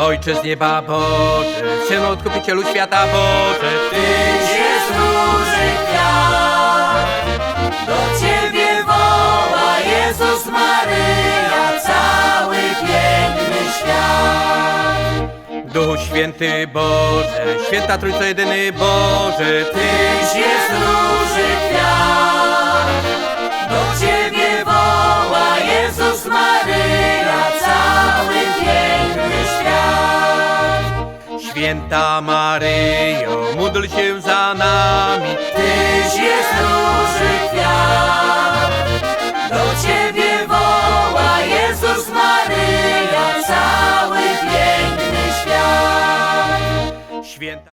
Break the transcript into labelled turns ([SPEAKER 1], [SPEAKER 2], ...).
[SPEAKER 1] Ojcze z nieba Boże, Synu Odkupicielu świata Boże,
[SPEAKER 2] Tyś jest róży kwiat, do Ciebie woła Jezus Maryja, cały piękny świat.
[SPEAKER 1] Duchu Święty Boże, Święta Trójco Jedyny Boże, Ty
[SPEAKER 2] Tyś jest róży kwiat,
[SPEAKER 1] Święta Maryjo, módl się za nami,
[SPEAKER 2] Tyś jest róży kwiat, do Ciebie woła Jezus Maryja, cały piękny świat.
[SPEAKER 1] Święta